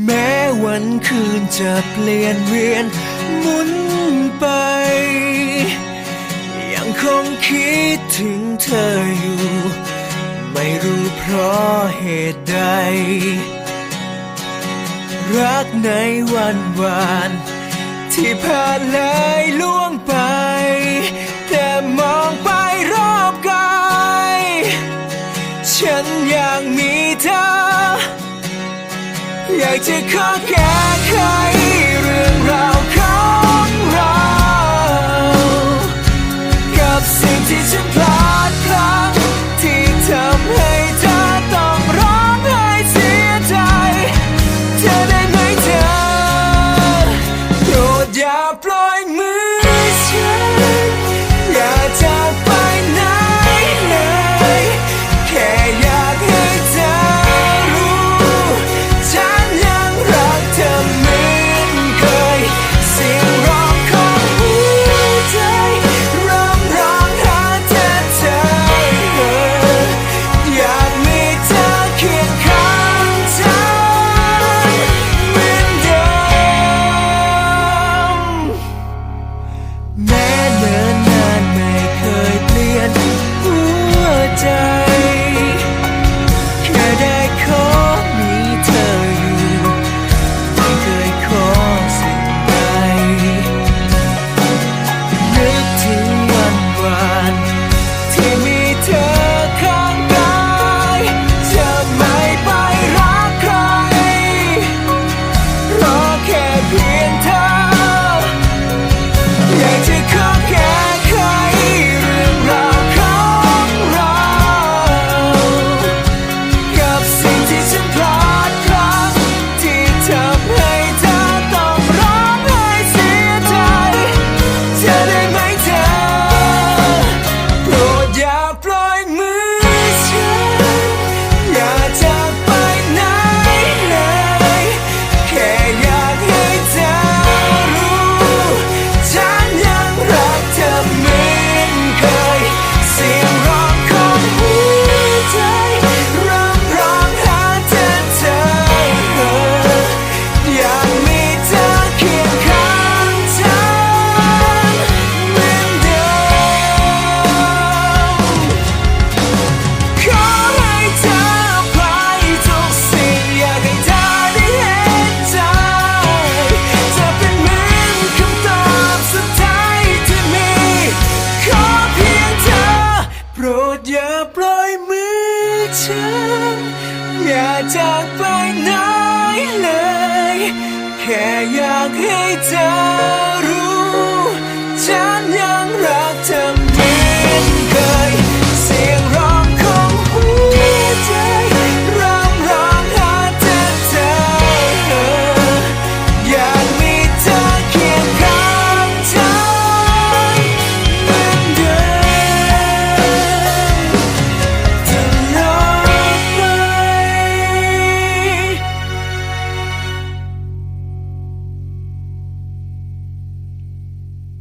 แม้วันคืนจะเปลี่ยนเวียนหมุนไป ยังคงคิดถึงเธออยู่ ไม่รู้เพราะเหตุใด รักในวันวาน ที่ผ่านเลยล่วงไป อยากจะขอแก้ไข จากไปไหนเลย แค่อยากให้เธอรู้ ฉันยังรักเธอ